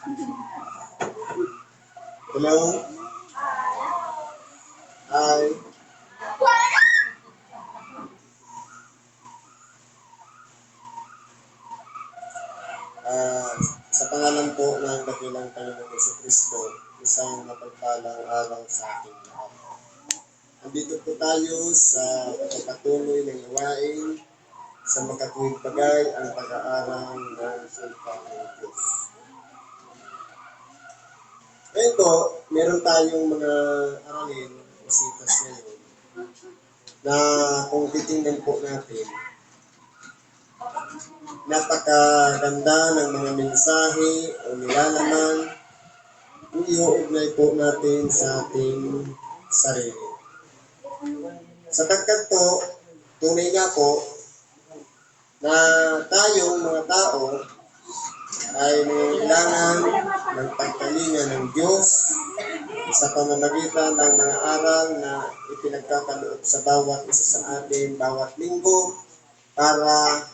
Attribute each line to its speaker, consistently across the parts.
Speaker 1: Hello? Hi. Ah, sa pangalan po ng dakilang Panginoong Yesu Kristo, isang mapagpalang araw sa ating lahat. Andito po tayo sa pagpatuloy ng gawain sa makatuwid bagay ang pag-aaral ng salita ng Diyos. Ngayon po, meron tayong mga aralin, visitas ngayon, na kung titingnan po natin, napakaganda ng mga mensahe o nilalaman, iuugnay po natin sa ating sarili. Sapagkat po, tunay nga po, na tayong mga tao ay nangailangan ng pagkalinga ng Diyos sa pamamagitan ng mga aral na ipinagkakaloob sa bawat isa sa atin, bawat linggo, para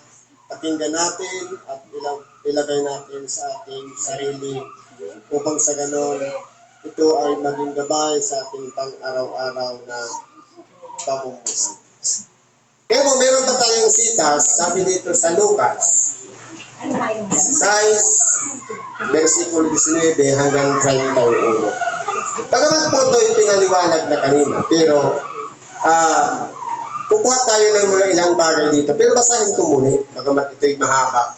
Speaker 1: pakinggan natin at ilag- ilagay natin sa ating sarili upang sa ganon ito ay maging gabay sa ating pang-araw-araw na pamumuhay. Kaya kung meron pa tayong sitas, sabi dito sa Lucas, 6, versikulo 19 hanggang 31. Bagamat po ito yung pinaliwanag na kanina, pero ah kukuha tayo ng mga ilang bagay dito. Pero basahin ko muna, bagamat ito'y mahaba.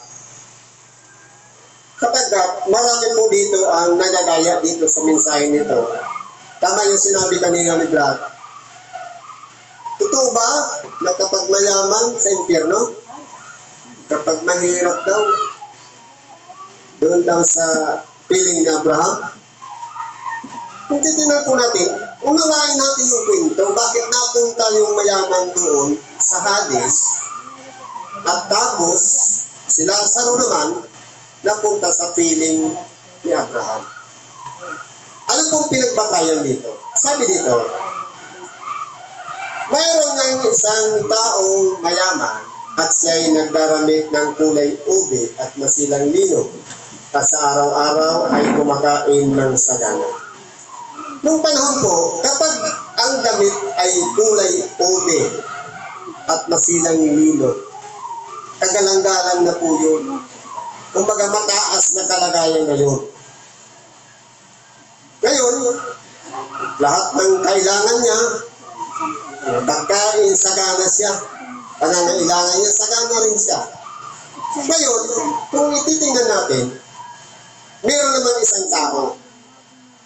Speaker 1: Kapag marami po dito ang nagagaya dito sa mensahe nito, tama yung sinabi kanina ni Brad, Totoo ba na kapag mayaman sa impyerno, kapag mahirap daw, doon daw sa piling ni Abraham? Kung titignan po natin, unawain natin yung kwento, bakit napunta yung mayaman doon sa Hades, at tapos si Lazaro naman napunta sa piling ni Abraham. Ano pong pinagbatayan dito? Sabi dito, mayroon ng isang taong mayaman at siya'y nagdaramit ng kulay ube at masilang lino at sa araw-araw ay kumakain ng sagana. Noong panahon po, kapag ang damit ay kulay ube at masilang lino, kagalang-galang na po yun. Kumbaga mataas na kalagayan ngayon. Ngayon, lahat ng kailangan niya, pagkain, sagana siya. Pangangailangan niya, sagana rin siya. Ngayon, kung ititingnan natin, meron naman isang tao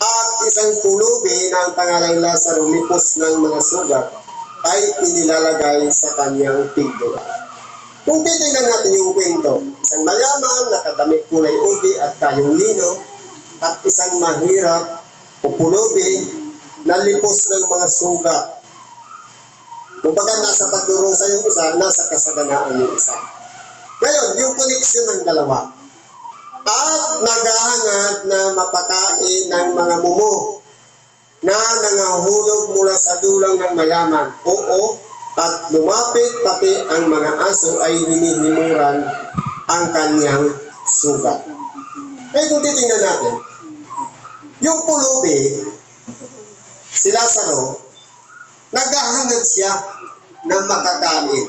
Speaker 1: at isang pulubi na ang pangalang Lazaro lipos ng mga sugat ay inilalagay sa kanyang pigdura. Kung titingnan natin yung kwento, isang mayaman, nakadamit kulay ubi at kayong lino, at isang mahirap o pulubi na lipos ng mga sugat Kumbaga nasa pagdurusa yung isa, nasa kasaganaan yung isa. Ngayon, yung koneksyon ng dalawa. At naghahangad na mapakain ng mga mumo na nangahulog mula sa dulang ng mayaman. Oo, at lumapit pati ang mga aso ay hinihimuran ang kanyang sugat. Eh kung titingnan natin, yung pulubi, si Lazaro, naghahangad siya ng makakain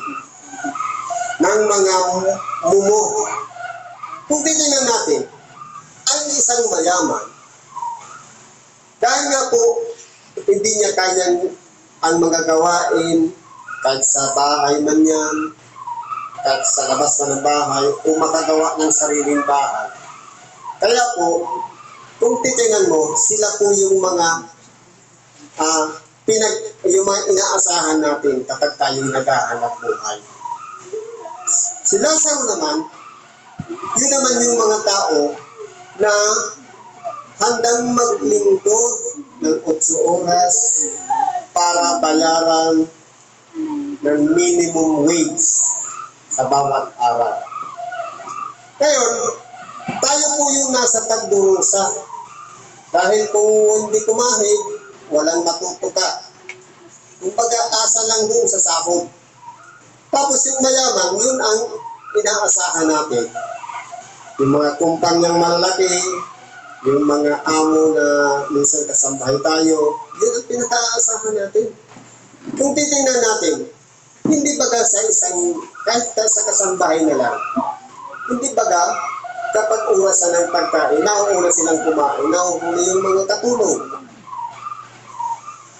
Speaker 1: ng mga mumo. Kung titingnan natin, ang isang mayaman, dahil nga po, hindi niya kanyang ang mga gawain, kahit sa bahay man yan, kahit sa labas na ng bahay, o makagawa ng sariling bahay. Kaya po, kung titingnan mo, sila po yung mga ah, pinag, yung mga inaasahan natin kapag tayo naghahanap buhay. Si Lazaro naman, yun naman yung mga tao na handang maglingkod ng 8 oras para bayaran ng minimum wage sa bawat araw. Ngayon, tayo po yung nasa pagdurusa. Dahil kung hindi kumahig, walang matutuka. Yung pag-aasa lang doon sa sahod. Tapos yung mayaman, yun ang inaasahan natin. Yung mga kumpanyang malalaki, yung mga amo na minsan kasambahay tayo, yun ang pinataasahan natin. Kung titingnan natin, hindi baga sa isang, kahit ka sa kasambahay na lang, hindi baga, kapag na ng pagkain, nauuna silang kumain, nauhuli yung mga katulong.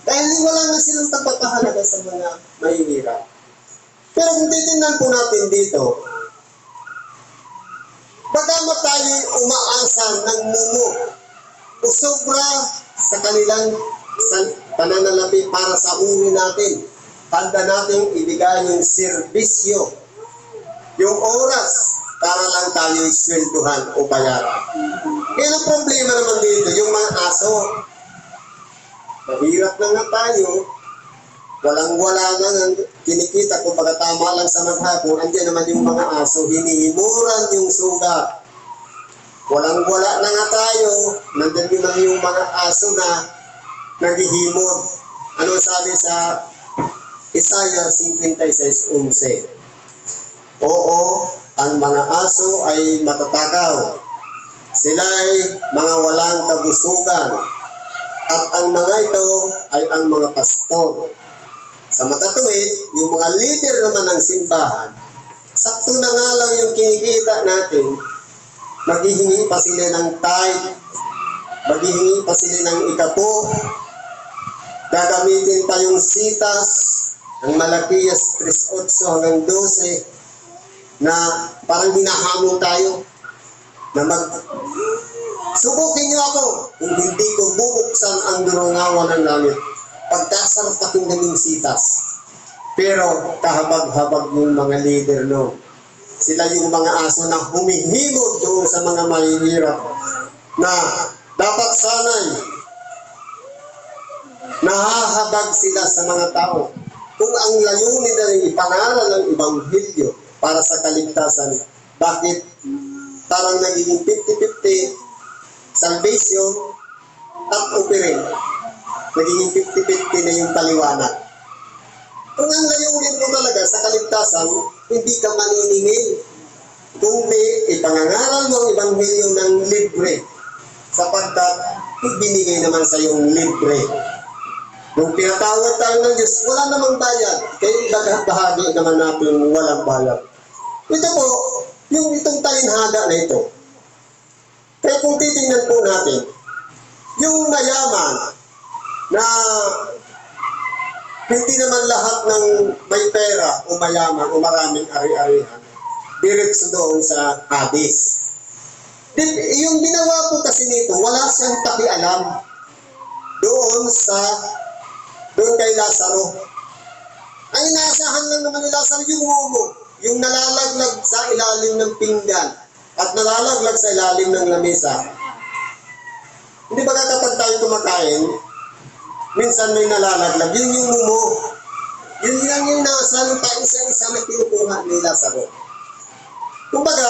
Speaker 1: Dahil wala na silang pagpapahalaga sa mga mahihirap. Pero kung titingnan po natin dito, bagamat tayo umaasa ng mumo o sobra sa kanilang pananalapi para sa uri natin, handa natin ibigay yung serbisyo, yung oras, para lang tayo swelduhan o bayaran. Kaya ang problema naman dito, yung mga aso, mahirap na nga tayo, walang-wala na ng kinikita, kung baga tama lang sa maghapon, andyan naman yung mga aso, hinihimuran yung sugat. Walang-wala na nga tayo, nandun yun lang yung mga aso na naghihimod. Ano sabi sa Isaiah 56.11? Oo, ang mga aso ay matatakaw. Sila ay mga walang kagustugan. At ang mga ito ay ang mga pastor. Sa matatuwid, yung mga leader naman ng simbahan, sakto na nga lang yung kinikita natin, maghihingi pa sila ng tithe, maghihingi pa sila ng ikapo, gagamitin pa yung sitas, ang Malakias 3.8 hanggang 12, na parang hinahamon tayo na mag Subukin niyo ako kung hindi ko bubuksan ang durungawan ng langit. Pagkasarap pakinggan yung sitas. Pero kahabag-habag yung mga leader no. Sila yung mga aso na humihimod doon sa mga mahihirap na dapat sanay nahahabag sila sa mga tao. Kung ang layunin na rin ipangaral ng Ibanghilyo para sa kaligtasan, bakit parang nagiging 50-50 salvation at operate. Nagiging 50-50 na yung paliwanag. Kung ang layunin mo talaga sa kaligtasan, hindi ka maniningil. Kundi ipangangaral mo ang Ibanghilyo ng libre sapagkat ibinigay naman sa yung libre. Nung pinatawad tayo ng Diyos, wala namang bayad. Kaya bahagi naman natin walang bayad. Ito po, yung itong talinhaga na ito. Kaya kung titingnan po natin, yung mayaman na hindi naman lahat ng may pera o mayaman o maraming ari-arihan, diretso doon sa. Di- Yung ginawa po kasi nito, wala siyang pakialam doon sa doon kay Lazaro. Ang inaasahan lang naman ni Lazaro yung mumo, yung nalalaglag sa ilalim ng pinggan at nalalaglag sa ilalim ng lamesa. Hindi ba kapag tayo kumakain, minsan may nalalaglag, yun yung mumo. Yun lang yung nasa pa isa-isa na kinukuha ni Lazaro. Kumbaga,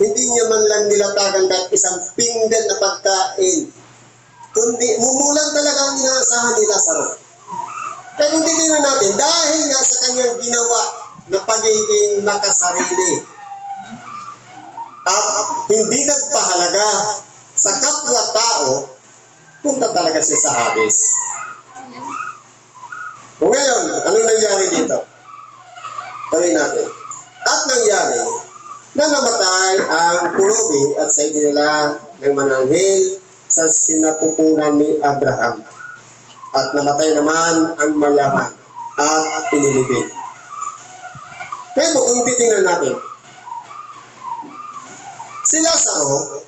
Speaker 1: hindi niya man lang nilatagan kahit isang pinggan na pagkain. Kundi, mumulang talaga ang inaasahan ni Lazaro. Kaya kung titignan natin, dahil nga sa kanyang ginawa na pagiging makasarili, at hindi nagpahalaga sa kapwa-tao, punta talaga siya sa Hades. Ngayon, ano nangyari dito? Tuloy natin. At nangyari na namatay ang pulubi at sa nila ng mananghil sa sinapupunan ni Abraham. At namatay naman ang mayaman at pinilibig. Pero kung titingnan natin, si Lazaro,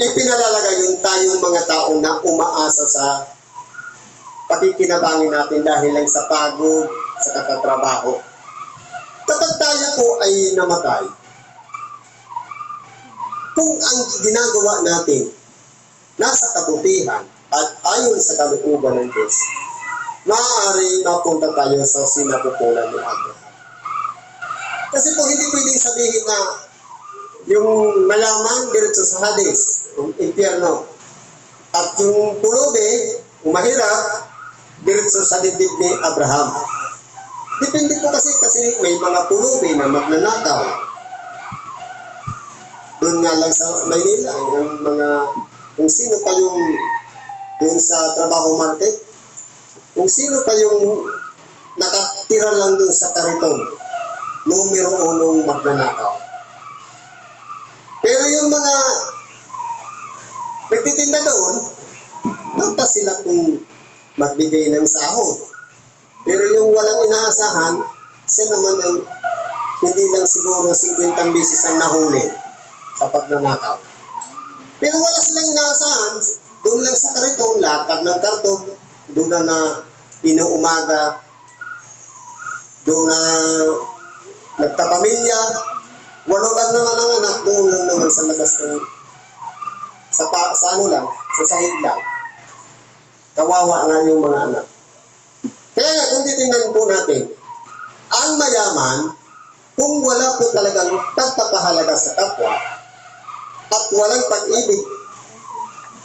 Speaker 1: ipinalalagay yung tayong mga tao na umaasa sa pakikinabangin natin dahil lang sa pagod, sa katatrabaho. Kapag tayo po ay namatay, kung ang ginagawa natin nasa kabutihan at ayon sa kalooban ng Diyos, maaari mapunta tayo sa sinapupunan ni Abraham. Kasi po hindi pwedeng sabihin na yung mayaman diretso sa Hades, yung impyerno. At yung pulubi, yung mahirap, diretso sa dibdib ni Abraham. Depende po kasi kasi may mga pulubi na magnanakaw. doon nga lang sa Maynila, yung mga, kung sino pa yung doon sa trabaho market, kung sino pa yung nakatira lang doon sa kariton, numero unong magnanakaw. Pero yung mga nagtitinda doon, nagtas sila kung magbigay ng sahod. Pero yung walang inaasahan, siya naman ang hindi lang siguro 50 beses ang nahuli sa pagnanakaw. Pero wala silang inaasahan, doon lang sa kariton, latag ng karton, doon na na inuumaga, doon na nagkapamilya, walo lang naman ang anak, doon lang naman sa labas ng sa, pa, sa ano lang, sa sahig lang. Kawawa nga yung mga anak. Kaya kung titingnan po natin, ang mayaman, kung wala po talagang pagpapahalaga sa kapwa, at walang pag-ibig,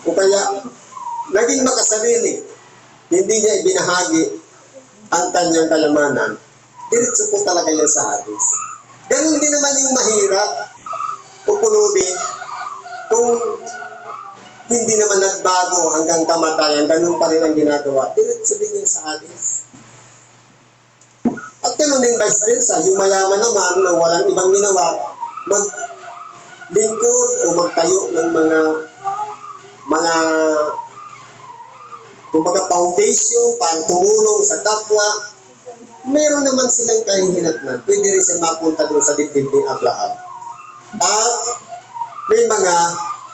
Speaker 1: o kaya naging makasarili, hindi niya ibinahagi ang kanyang kalamanan, diretso po talaga yan sa hadis. Ganun din naman yung mahirap o pulubin kung hindi naman nagbago hanggang kamatayan, ganun pa rin ang ginagawa. Diretso din yun sa hadis. At ganun din vice versa, yung mayaman naman na walang ibang ginawa, maglingkod o magtayo ng mga mga kumbaga foundation para tumulong sa kapwa, meron naman silang kahihinatnan. Pwede rin siya mapunta doon sa dibdib ni Abraham. At may mga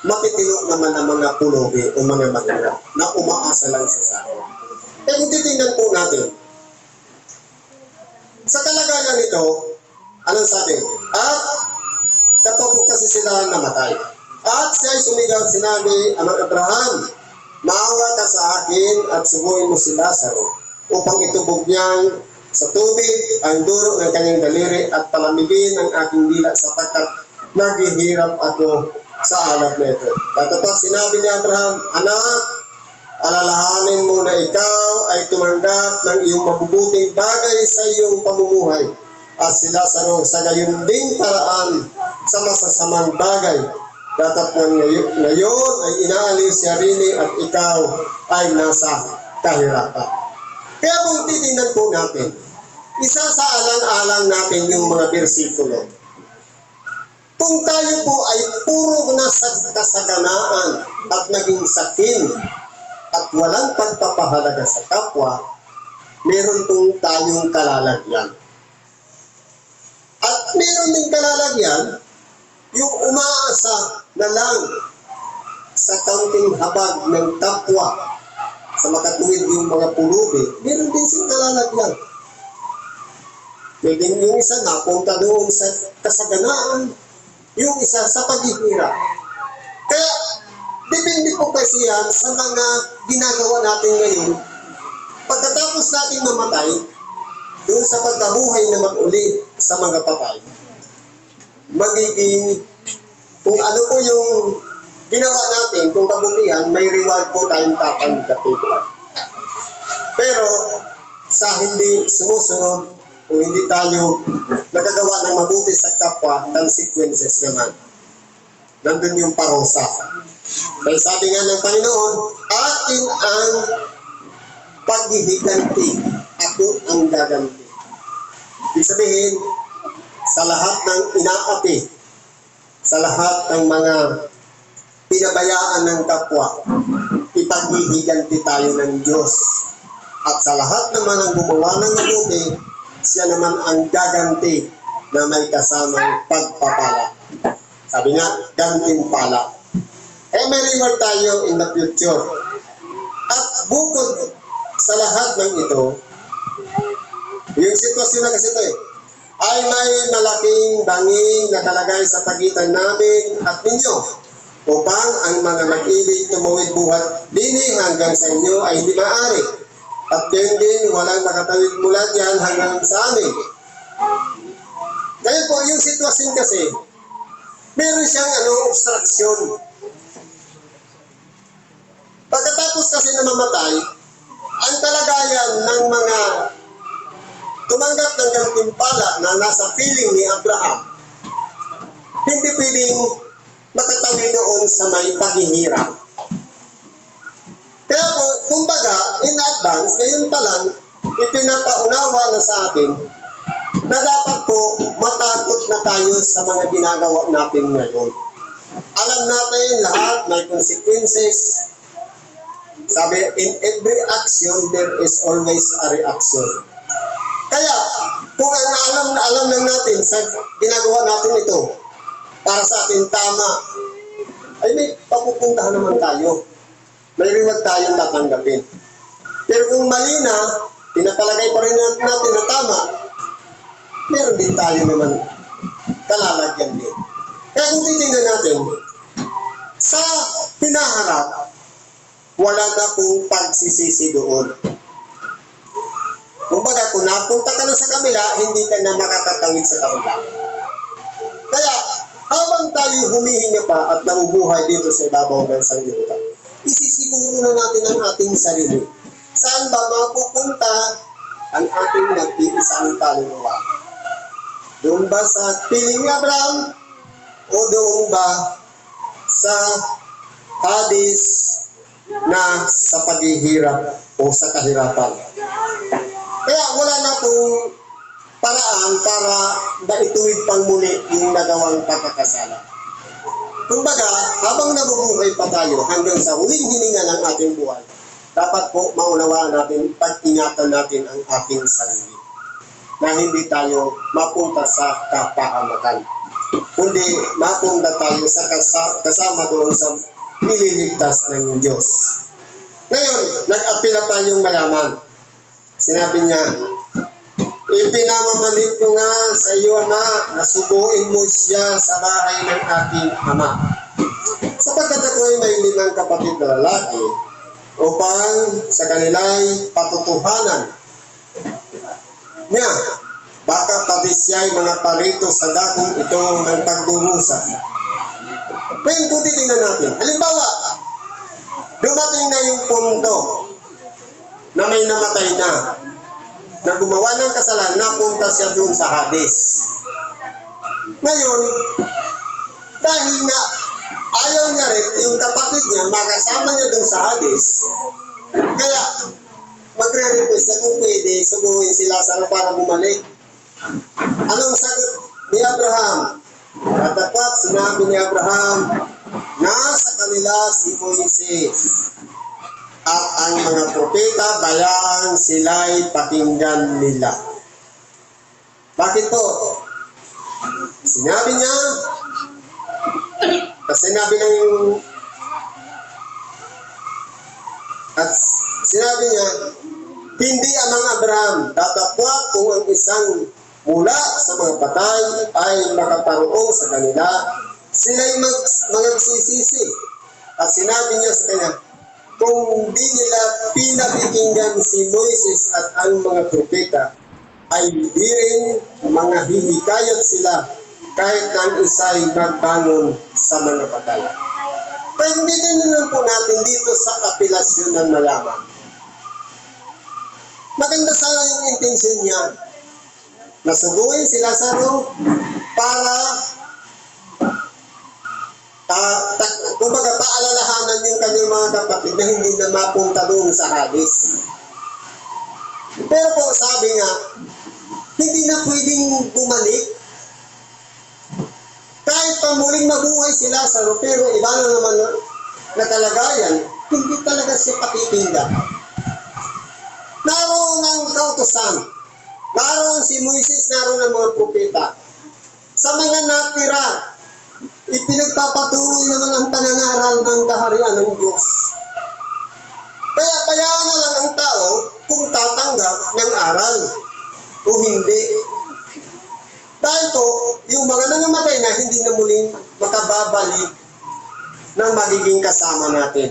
Speaker 1: matitino naman ng mga pulubi o mga magana na umaasa lang sa. Kaya kung titingnan po natin, sa kalagayan nito, anong sabi? At kapag po kasi sila namatay. At siya ay sumigaw sinabi, Amang Abraham, maawa ka sa akin at subuhin mo si Lazaro upang itubog niyang sa tubig ang duro ng kanyang daliri at palamigin ang aking dila sapagkat naghihirap ako sa alat na ito. Katapat sinabi ni Abraham, Anak, alalahanin mo na ikaw ay tumanggap ng iyong mabubuting bagay sa iyong pamumuhay at si Lazaro sa gayon ding paraan sa masasamang bagay. Datapwan ngayon, ngayon ay inaalis siya rin at ikaw ay nasa kahirapan. Kaya kung titingnan po natin, isa sa alang-alang natin yung mga bersikulo. Kung tayo po ay puro nasa kasaganaan at naging sakin at walang pagpapahalaga sa kapwa, meron pong tayong kalalagyan. At meron din kalalagyan yung umaasa na lang sa kaunting habag ng kapwa sa makatuwid yung mga pulubi, meron din silang kalalagyan. Pwede yung isa napunta doon sa kasaganaan, yung isa sa paghihirap. Kaya, depende po kasi yan sa mga ginagawa natin ngayon. Pagkatapos natin mamatay, doon sa pagkabuhay na mag-uli sa mga patay, magiging kung ano po yung ginawa natin, kung kabutihan, may reward po tayong tatanggapin. Pero, sa hindi sumusunod, kung hindi tayo nagagawa ng mabuti sa kapwa, consequences naman. Nandun yung parusa. Dahil sabi nga ng Panginoon, atin ang paghihiganti. Ako ang gaganti. Ibig sabihin, sa lahat ng inaapi, sa lahat ng mga pinabayaan ng kapwa, ipaghihiganti tayo ng Diyos. At sa lahat ng gumawa ng mabuti, siya naman ang gaganti na may kasamang pagpapala. Sabi nga, gantimpala. Eh may reward tayo in the future. At bukod sa lahat ng ito, yung sitwasyon na kasi ito eh, ay may malaking banging na talagay sa pagitan namin at ninyo upang ang mga mag-ibig tumawid buhat dini hanggang sa inyo ay hindi maaari. At din, walang nakatawid mula dyan hanggang sa amin. Kaya po, yung sitwasyon kasi, meron siyang ano, obstruction. Pagkatapos kasi na mamatay, ang kalagayan ng mga tumanggap ng gantimpala na nasa piling ni Abraham, hindi pwedeng matatawid doon sa may paghihirap. Kaya po, kumbaga, in advance, ngayon pa lang, ipinapaunawa na sa atin na dapat po matakot na tayo sa mga ginagawa natin ngayon. Alam natin lahat may consequences. Sabi, in every action, there is always a reaction. Kaya, kung ang alam na alam lang natin sa ginagawa natin ito, para sa atin tama, ay may papupuntahan naman tayo. May reward tayong tatanggapin. Pero kung mali na, pinapalagay pa rin natin na tama, meron din tayo naman kalalagyan din. Kaya kung titingnan natin, sa hinaharap, wala na pong pagsisisi doon. Kumbaga, kung napunta ka na sa kabila, hindi ka na makatatawid sa kabila. Kaya, habang tayo humihinga pa at nabubuhay dito sa ibabaw ng sanglibutan, isisiguro na natin ang ating sarili. Saan ba mapupunta ang ating nag-iisang kaluluwa? Doon ba sa piling Abraham? O doon ba sa Hades na sa paghihirap o sa kahirapan? Kaya wala na pong paraan para maituwid pang muli yung nagawang pagkakasala. Kumbaga, habang nabubuhay pa tayo hanggang sa huling hininga ng ating buhay, dapat po maunawaan natin, pag-ingatan natin ang ating sarili na hindi tayo mapunta sa kapahamakan. Kundi mapunta tayo sa kasa- kasama doon sa nililigtas ng Diyos. Ngayon, nag-apila tayong malaman. Sinabi niya, Ipinamamalit ko nga sa iyo, Ama, na subuin mo siya sa bahay ng aking Ama. Sapagkat ako ay may limang kapatid na lalaki upang sa kanila'y patutuhanan niya. Baka pati siya'y mga parito sa dakong ito ng pagdurusa. Ngayon kung titingnan natin, halimbawa, dumating na yung punto na may namatay na na gumawa ng kasalanan, napunta siya doon sa Hades. Ngayon, dahil na ayaw niya rin, yung kapatid niya, makasama niya doon sa Hades, kaya magre-request na kung pwede, subuhin si Lazaro para bumalik. Anong sagot ni Abraham? Katapat sinabi ni Abraham, nasa kanila si Moises at ang mga propeta bayaan sila'y pakinggan nila. Bakit po? Sinabi niya, at sinabi ng at sinabi niya, hindi amang Abraham tatapwat kung ang isang mula sa mga patay ay makaparoong sa kanila, sila'y mag, magsisisi. At sinabi niya sa kanya, kung di nila pinabikinggan si Moises at ang mga propeta, ay di rin mga hihikayat sila kahit ang isa'y magbangon sa mga patay. Pero hindi din naman po natin dito sa kapilasyon ng malaman. Maganda sana yung intention niya. Nasubuhin si Lazaro para uh, kumbaga paalalahanan yung kanyang mga kapatid na hindi na mapunta doon sa Hades. Pero po sabi nga, hindi na pwedeng bumalik. Kahit pa muling mabuhay si Lazaro, pero iba na naman na, kalagayan, hindi talaga siya pakikinggan. Naroon ang kautosan. Naroon si Moises, naroon ang mga propeta. Sa mga natira, ipinagpapatuloy naman ang panangaral ng kaharian ng Diyos. Kaya kaya na lang ang tao kung tatanggap ng aral o hindi. Dahil po, yung mga nangamatay na hindi na muling makababalik ng magiging kasama natin.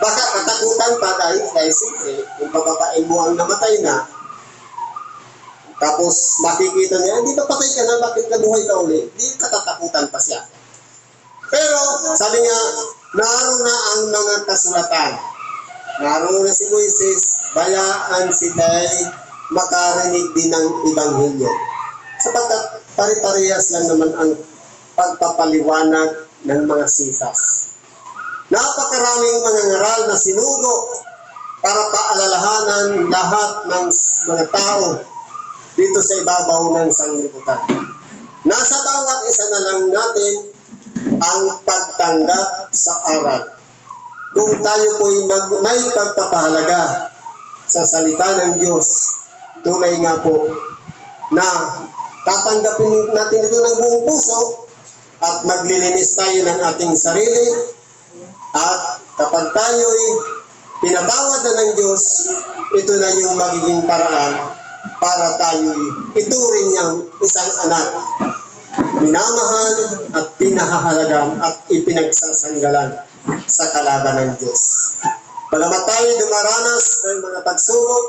Speaker 1: Baka katakutan pa dahil, dahil siyempre, kung bababain mo ang namatay na, tapos makikita niya, hindi ba patay ka na, bakit nabuhay ka uli? Di katatakutan pa siya. Pero, sabi niya, naroon na ang mga kasulatan. Naroon na si Moises, bayaan sila'y makarinig din ng Ibanghilyo. Sapagkat pare-parehas lang naman ang pagpapaliwanag ng mga sitas. Napakaraming mga ngaral na sinugo para paalalahanan lahat ng mga tao dito sa ibabaw ng sanglibutan. Nasa bawat isa na lang natin ang pagtanggap sa aral. Kung tayo po'y mag- may pagpapahalaga sa salita ng Diyos, tunay nga po na tatanggapin natin ito ng buong puso at maglilinis tayo ng ating sarili at kapag tayo'y pinatawad na ng Diyos, ito na yung magiging paraan para tayo'y ituring niyang isang anak minamahal at pinahahalagan at ipinagsasanggalan sa kalaban ng Diyos. Bagamat tayo dumaranas ng mga pagsubok,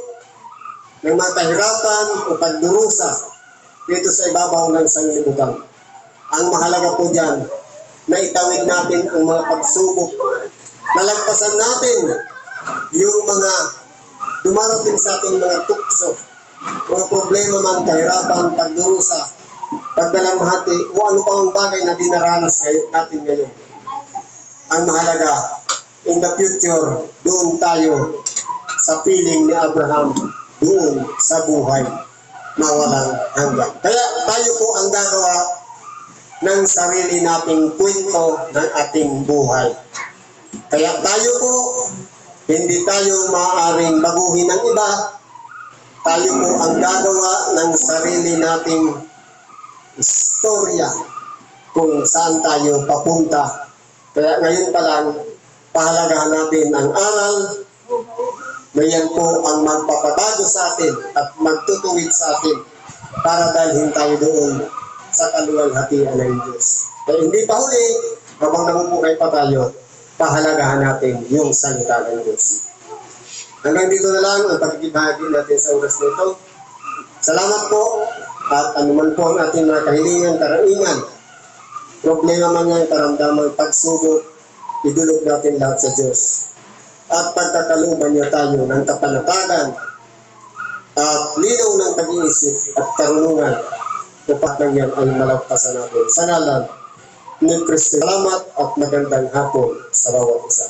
Speaker 1: ng mga kahirapan o pagdurusa dito sa ibabaw ng sanglibutan. Ang mahalaga po dyan, na itawid natin ang mga pagsubok. Nalagpasan natin yung mga dumarating sa ating mga tukso, mga problema man, kahirapan, pagdurusa, pagdalamhati, o ano pa ang bagay na dinaranas natin ngayon. Ang mahalaga, in the future, doon tayo sa piling ni Abraham, doon sa buhay na walang hanggan. Kaya tayo po ang gagawa ng sarili nating kwento ng ating buhay. Kaya tayo po, hindi tayo maaaring baguhin ng iba. Tayo po ang gagawa ng sarili nating istorya kung saan tayo papunta. Kaya ngayon pa lang, pahalagahan natin ang aral na yan po ang magpapabago sa atin at magtutuwid sa atin para dalhin tayo doon sa kaluwalhatian ng Diyos. Kaya hindi pa huli, habang nabubuhay pa tayo, pahalagahan natin yung salita ng Diyos. Hanggang dito na lang ang pagkikibahagi natin sa oras na ito. Salamat po at anuman po ang ating mga kahilingan, karaingan, problema man yan, karamdaman, pagsubok, idulog natin lahat sa Diyos. At pagkakaluban niya tayo ng kapanatagan at linaw ng pag-iisip at karunungan dapat lang yan ay malagpasan natin. Sa ngalan ni Kristo, salamat at magandang hapon sa bawat isa.